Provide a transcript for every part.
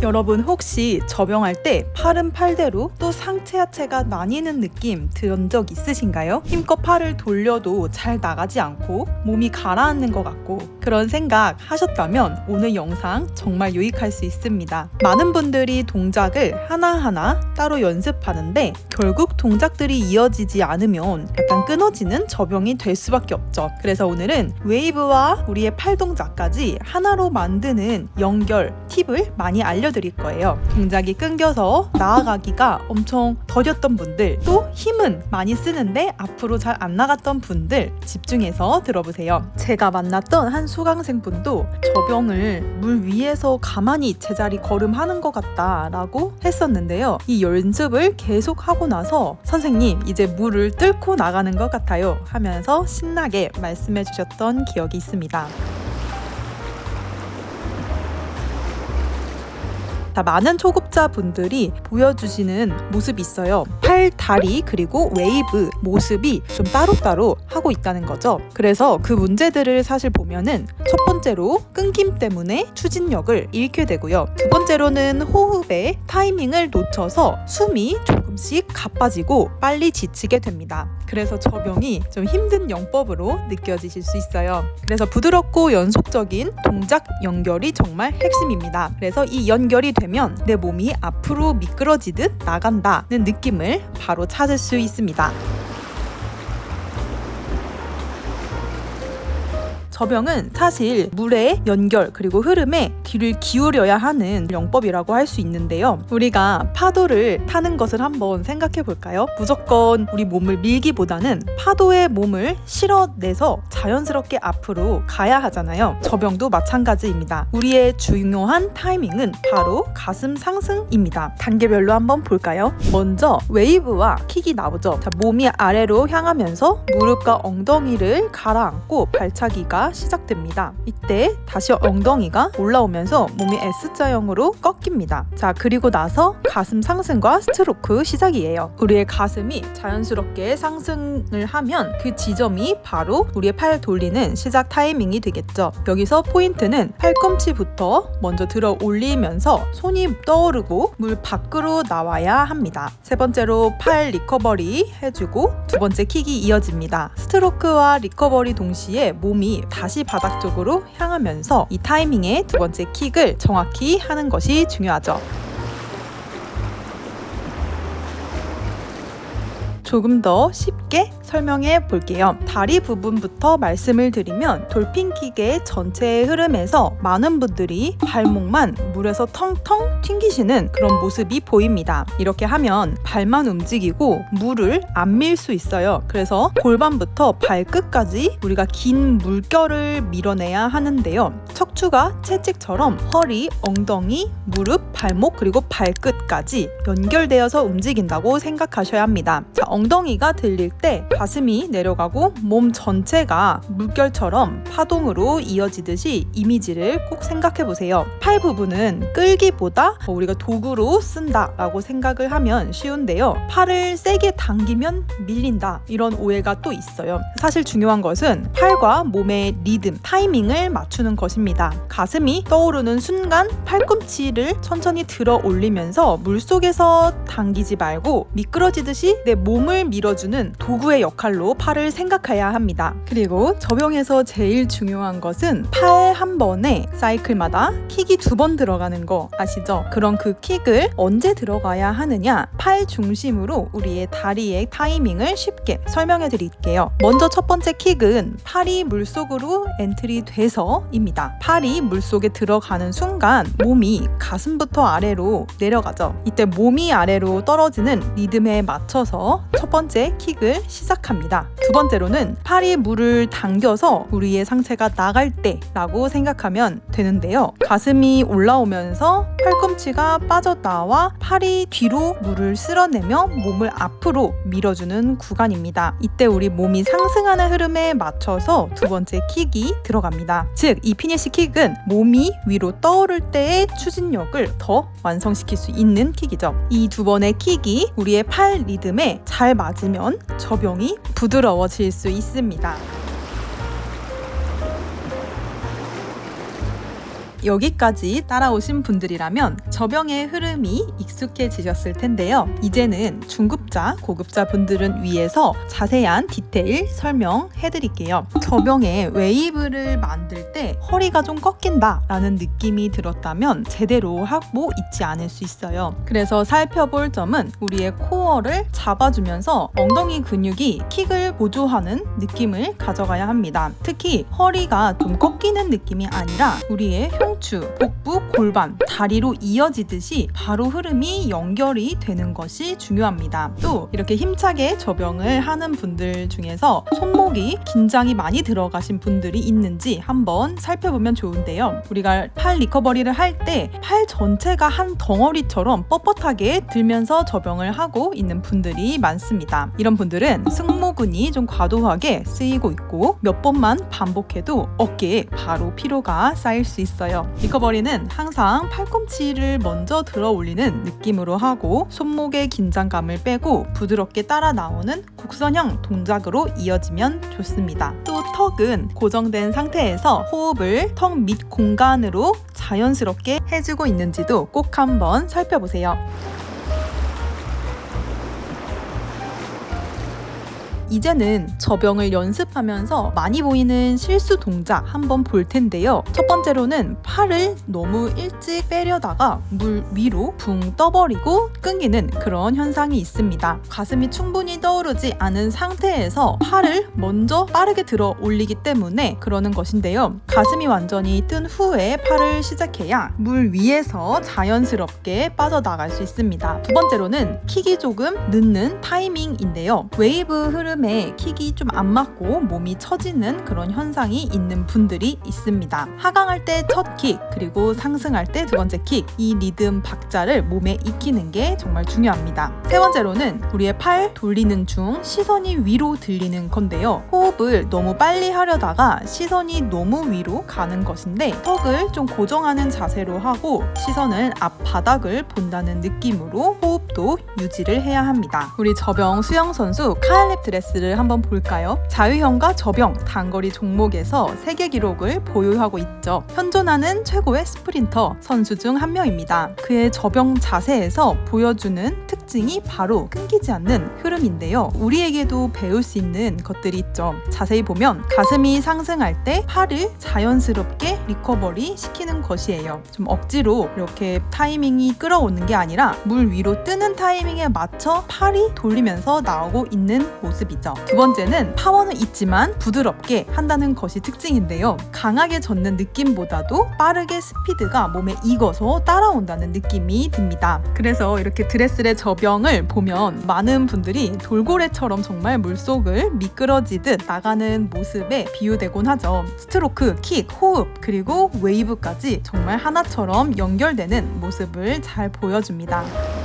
여러분 혹시 접영할 때 팔은 팔대로 또 상체 하체가 나뉘는 느낌 들은 적 있으신가요? 힘껏 팔을 돌려도 잘 나가지 않고 몸이 가라앉는 것 같고 그런 생각 하셨다면 오늘 영상 정말 유익할 수 있습니다. 많은 분들이 동작을 하나하나 따로 연습하는데 결국 동작들이 이어지지 않으면 약간 끊어지는 접영이 될 수밖에 없죠. 그래서 오늘은 웨이브와 우리의 팔 동작까지 하나로 만드는 연결 팁을 많이 알려 드릴 거예요. 동작이 끊겨서 나아가기가 엄청 더뎠던 분들, 또 힘은 많이 쓰는데 앞으로 잘 안 나갔던 분들 집중해서 들어보세요. 제가 만났던 한 수강생 분도 저병을 물 위에서 가만히 제자리 걸음하는 것 같다라고 했었는데요. 이 연습을 계속 하고 나서 선생님 이제 물을 뚫고 나가는 것 같아요 하면서 신나게 말씀해 주셨던 기억이 있습니다. 자, 많은 초급자분들이 보여주시는 모습이 있어요. 팔, 다리, 그리고 웨이브 모습이 좀 따로따로 하고 있다는 거죠. 그래서 그 문제들을 사실 보면은 첫 번째로 끊김 때문에 추진력을 잃게 되고요. 두 번째로는 호흡의 타이밍을 놓쳐서 숨이 조금씩 가빠지고 빨리 지치게 됩니다. 그래서 저병이 좀 힘든 영법으로 느껴지실 수 있어요. 그래서 부드럽고 연속적인 동작 연결이 정말 핵심입니다. 그래서 이 연결이 되면 내 몸이 앞으로 미끄러지듯 나간다는 느낌을 바로 찾을 수 있습니다. 저병은 사실 물의 연결 그리고 흐름에 귀를 기울여야 하는 영법이라고 할 수 있는데요. 우리가 파도를 타는 것을 한번 생각해 볼까요? 무조건 우리 몸을 밀기보다는 파도에 몸을 실어내서 자연스럽게 앞으로 가야 하잖아요. 저병도 마찬가지입니다. 우리의 중요한 타이밍은 바로 가슴 상승입니다. 단계별로 한번 볼까요? 먼저 웨이브와 킥이 나오죠. 자, 몸이 아래로 향하면서 무릎과 엉덩이를 가라앉고 발차기가 시작됩니다. 이때 다시 엉덩이가 올라오면서 몸이 S자형으로 꺾입니다. 자, 그리고 나서 가슴 상승과 스트로크 시작이에요. 우리의 가슴이 자연스럽게 상승을 하면 그 지점이 바로 우리의 팔 돌리는 시작 타이밍이 되겠죠. 여기서 포인트는 팔꿈치부터 먼저 들어 올리면서 손이 떠오르고 물 밖으로 나와야 합니다. 세 번째로 팔 리커버리 해주고 두 번째 킥이 이어집니다. 스트로크와 리커버리 동시에 몸이 다시 바닥 쪽으로 향하면서 이 타이밍에 두 번째 킥을 정확히 하는 것이 중요하죠. 조금 더 쉽게 설명해 볼게요. 다리 부분부터 말씀을 드리면 돌핀킥의 전체의 흐름에서 많은 분들이 발목만 물에서 텅텅 튕기시는 그런 모습이 보입니다. 이렇게 하면 발만 움직이고 물을 안 밀 수 있어요. 그래서 골반부터 발끝까지 우리가 긴 물결을 밀어내야 하는데요. 척추가 채찍처럼 허리, 엉덩이, 무릎, 발목 그리고 발끝까지 연결되어서 움직인다고 생각하셔야 합니다. 자, 엉덩이가 들릴 때 가슴이 내려가고 몸 전체가 물결처럼 파동으로 이어지듯이 이미지를 꼭 생각해 보세요. 팔 부분은 끌기보다 우리가 도구로 쓴다라고 생각을 하면 쉬운데요. 팔을 세게 당기면 밀린다 이런 오해가 또 있어요. 사실 중요한 것은 팔과 몸의 리듬, 타이밍을 맞추는 것입니다. 가슴이 떠오르는 순간 팔꿈치를 천천히 들어 올리면서 물속에서 당기지 말고 미끄러지듯이 내 몸을 밀어주는 도구의 역할로 팔을 생각해야 합니다. 그리고 접영에서 제일 중요한 것은 팔 한 번에 사이클마다 킥이 두 번 들어가는 거 아시죠? 그럼 그 킥을 언제 들어가야 하느냐? 팔 중심으로 우리의 다리의 타이밍을 쉽게 설명해 드릴게요. 먼저 첫 번째 킥은 팔이 물속으로 엔트리 돼서입니다. 팔이 물속에 들어가는 순간 몸이 가슴부터 아래로 내려가죠. 이때 몸이 아래로 떨어지는 리듬에 맞춰서 첫 번째 킥을 시작 합니다. 두 번째로는 팔이 물을 당겨서 우리의 상체가 나갈 때라고 생각하면 되는데요. 가슴이 올라오면서 팔꿈치가 빠져나와 팔이 뒤로 물을 쓸어내며 몸을 앞으로 밀어주는 구간입니다. 이때 우리 몸이 상승하는 흐름에 맞춰서 두 번째 킥이 들어갑니다. 즉, 이 피니시 킥은 몸이 위로 떠오를 때의 추진력을 더 완성시킬 수 있는 킥이죠. 이 두 번의 킥이 우리의 팔 리듬에 잘잘 맞으면 저병이 부드러워질 수 있습니다. 여기까지 따라오신 분들이라면 저병의 흐름이 익숙해지셨을 텐데요. 이제는 중급자, 고급자 분들은 위해서 자세한 디테일 설명해 드릴게요. 저병의 웨이브를 만들 때 허리가 좀 꺾인다 라는 느낌이 들었다면 제대로 하고 있지 않을 수 있어요. 그래서 살펴볼 점은 우리의 코어를 잡아주면서 엉덩이 근육이 킥을 보조하는 느낌을 가져가야 합니다. 특히 허리가 좀 꺾이는 느낌이 아니라 우리의 흉추, 복부, 골반, 다리로 이어지듯이 바로 흐름이 연결이 되는 것이 중요합니다. 또 이렇게 힘차게 접영을 하는 분들 중에서 손목이 긴장이 많이 들어가신 분들이 있는지 한번 살펴보면 좋은데요. 우리가 팔 리커버리를 할 때 팔 전체가 한 덩어리처럼 뻣뻣하게 들면서 접영을 하고 있는 분들이 많습니다. 이런 분들은 승모근이 좀 과도하게 쓰이고 있고 몇 번만 반복해도 어깨에 바로 피로가 쌓일 수 있어요. 리커버리는 항상 팔꿈치를 먼저 들어 올리는 느낌으로 하고 손목의 긴장감을 빼고 부드럽게 따라 나오는 곡선형 동작으로 이어지면 좋습니다. 또 턱은 고정된 상태에서 호흡을 턱 밑 공간으로 자연스럽게 해주고 있는지도 꼭 한번 살펴보세요. 이제는 저병을 연습하면서 많이 보이는 실수 동작 한번 볼 텐데요. 첫 번째로는 팔을 너무 일찍 빼려다가 물 위로 붕 떠버리고 끊기는 그런 현상이 있습니다. 가슴이 충분히 떠오르지 않은 상태에서 팔을 먼저 빠르게 들어 올리기 때문에 그러는 것인데요. 가슴이 완전히 뜬 후에 팔을 시작해야 물 위에서 자연스럽게 빠져나갈 수 있습니다. 두 번째로는 킥이 조금 늦는 타이밍인데요. 웨이브 흐름 흐름에 킥이 좀 안 맞고 몸이 처지는 그런 현상이 있는 분들이 있습니다. 하강할 때 첫 킥, 그리고 상승할 때 두 번째 킥, 이 리듬 박자를 몸에 익히는 게 정말 중요합니다. 세 번째로는 우리의 팔 돌리는 중 시선이 위로 들리는 건데요. 호흡을 너무 빨리 하려다가 시선이 너무 위로 가는 것인데 턱을 좀 고정하는 자세로 하고 시선을 앞바닥을 본다는 느낌으로 호흡도 유지를 해야 합니다. 우리 저병 수영 선수 카일랩 드레스 레이스를 한번 볼까요? 자유형과 저병, 단거리 종목에서 세계 기록을 보유하고 있죠. 현존하는 최고의 스프린터 선수 중 한 명입니다. 그의 저병 자세에서 보여주는 특징이 바로 끊기지 않는 흐름인데요. 우리에게도 배울 수 있는 것들이 있죠. 자세히 보면 가슴이 상승할 때 팔을 자연스럽게 리커버리 시키는 것이에요. 좀 억지로 이렇게 타이밍이 끌어오는 게 아니라 물 위로 뜨는 타이밍에 맞춰 팔이 돌리면서 나오고 있는 모습이죠. 있죠. 두 번째는 파워는 있지만 부드럽게 한다는 것이 특징인데요. 강하게 젓는 느낌보다도 빠르게 스피드가 몸에 익어서 따라온다는 느낌이 듭니다. 그래서 이렇게 드레스의 저병을 보면 많은 분들이 돌고래처럼 정말 물속을 미끄러지듯 나가는 모습에 비유되곤 하죠. 스트로크, 킥, 호흡, 그리고 웨이브까지 정말 하나처럼 연결되는 모습을 잘 보여줍니다.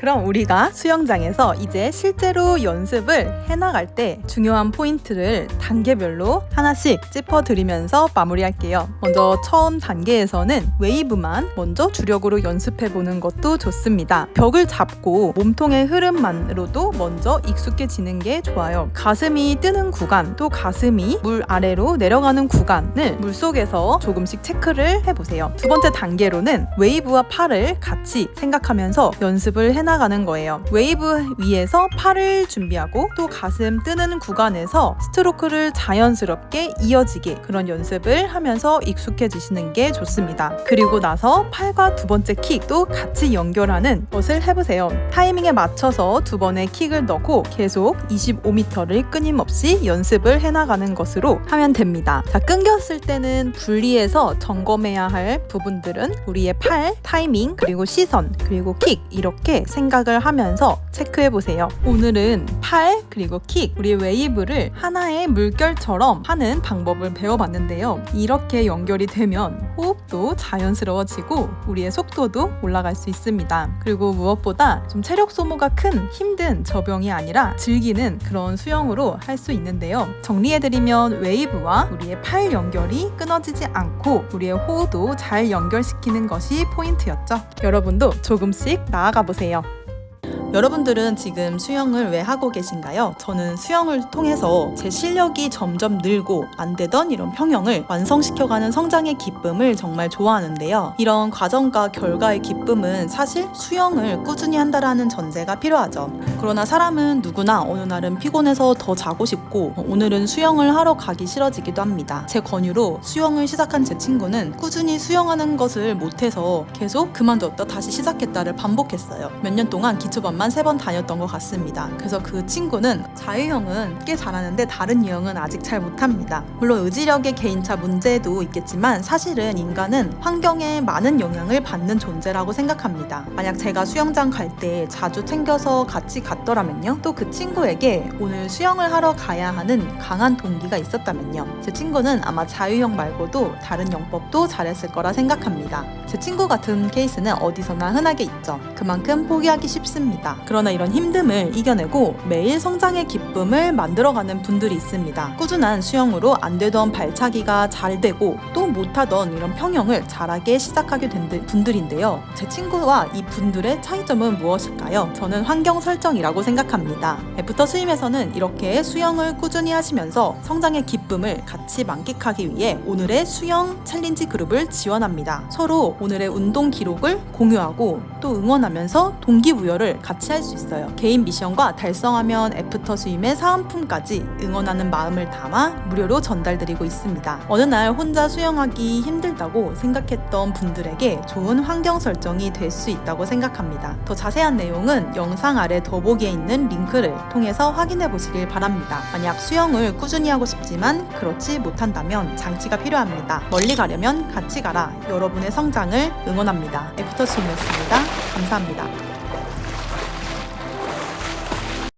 그럼 우리가 수영장에서 이제 실제로 연습을 해나갈 때 중요한 포인트를 단계별로 하나씩 짚어드리면서 마무리할게요. 먼저 처음 단계에서는 웨이브만 먼저 주력으로 연습해보는 것도 좋습니다. 벽을 잡고 몸통의 흐름만으로도 먼저 익숙해지는 게 좋아요. 가슴이 뜨는 구간, 또 가슴이 물 아래로 내려가는 구간을 물속에서 조금씩 체크를 해보세요. 두 번째 단계로는 웨이브와 팔을 같이 생각하면서 연습을 해나 해나가는 거예요. 웨이브 위에서 팔을 준비하고 또 가슴 뜨는 구간에서 스트로크를 자연스럽게 이어지게 그런 연습을 하면서 익숙해지시는 게 좋습니다. 그리고 나서 팔과 두 번째 킥도 같이 연결하는 것을 해보세요. 타이밍에 맞춰서 두 번의 킥을 넣고 계속 25m를 끊임없이 연습을 해나가는 것으로 하면 됩니다. 자, 끊겼을 때는 분리해서 점검해야 할 부분들은 우리의 팔, 타이밍, 그리고 시선, 그리고 킥 이렇게 생 각을 하면서 체크해 보세요. 오늘은 팔 그리고 킥 우리 웨이브를 하나의 물결처럼 하는 방법을 배워봤는데요. 이렇게 연결이 되면 호흡도 자연스러워지고 우리의 속도도 올라갈 수 있습니다. 그리고 무엇보다 좀 체력 소모가 큰 힘든 저병이 아니라 즐기는 그런 수영으로 할 수 있는데요. 정리해드리면 웨이브와 우리의 팔 연결이 끊어지지 않고 우리의 호흡도 잘 연결시키는 것이 포인트였죠. 여러분도 조금씩 나아가 보세요. 여러분들은 지금 수영을 왜 하고 계신가요? 저는 수영을 통해서 제 실력이 점점 늘고 안 되던 이런 평형을 완성시켜가는 성장의 기쁨을 정말 좋아하는데요. 이런 과정과 결과의 기쁨은 사실 수영을 꾸준히 한다라는 전제가 필요하죠. 그러나 사람은 누구나 어느 날은 피곤해서 더 자고 싶고 오늘은 수영을 하러 가기 싫어지기도 합니다. 제 권유로 수영을 시작한 제 친구는 꾸준히 수영하는 것을 못해서 계속 그만뒀다 다시 시작했다를 반복했어요. 몇 년 동안 기초반만 세 번 다녔던 것 같습니다. 그래서 그 친구는 자유형은 꽤 잘하는데 다른 유형은 아직 잘 못합니다. 물론 의지력의 개인차 문제도 있겠지만 사실은 인간은 환경에 많은 영향을 받는 존재라고 생각합니다. 만약 제가 수영장 갈 때 자주 챙겨서 같이 갔더라면요. 또 그 친구에게 오늘 수영을 하러 가야 하는 강한 동기가 있었다면요. 제 친구는 아마 자유형 말고도 다른 영법도 잘했을 거라 생각합니다. 제 친구 같은 케이스는 어디서나 흔하게 있죠. 그만큼 포기하기 쉽습니다. 그러나 이런 힘듦을 이겨내고 매일 성장의 기쁨을 만들어가는 분들이 있습니다. 꾸준한 수영으로 안 되던 발차기가 잘 되고 또 못하던 이런 평형을 잘하게 시작하게 된 분들인데요. 제 친구와 이 분들의 차이점은 무엇일까요? 저는 환경 설정이라고 생각합니다. 애프터 스임에서는 이렇게 수영을 꾸준히 하시면서 성장의 기쁨을 같이 만끽하기 위해 오늘의 수영 챌린지 그룹을 지원합니다. 서로 오늘의 운동 기록을 공유하고 또 응원하면서 동기부여를 같이 할 수 있어요. 개인 미션과 달성하면 애프터 스임의 사은품까지 응원하는 마음을 담아 무료로 전달드리고 있습니다. 어느 날 혼자 수영하기 힘들다고 생각했던 분들에게 좋은 환경 설정이 될 수 있다고 생각합니다. 더 자세한 내용은 영상 아래 더보기에 있는 링크를 통해서 확인해 보시길 바랍니다. 만약 수영을 꾸준히 하고 싶지만 그렇지 못한다면 장치가 필요합니다. 멀리 가려면 같이 가라. 여러분의 성장을 응원합니다. 애프터 스임이었습니다. 감사합니다.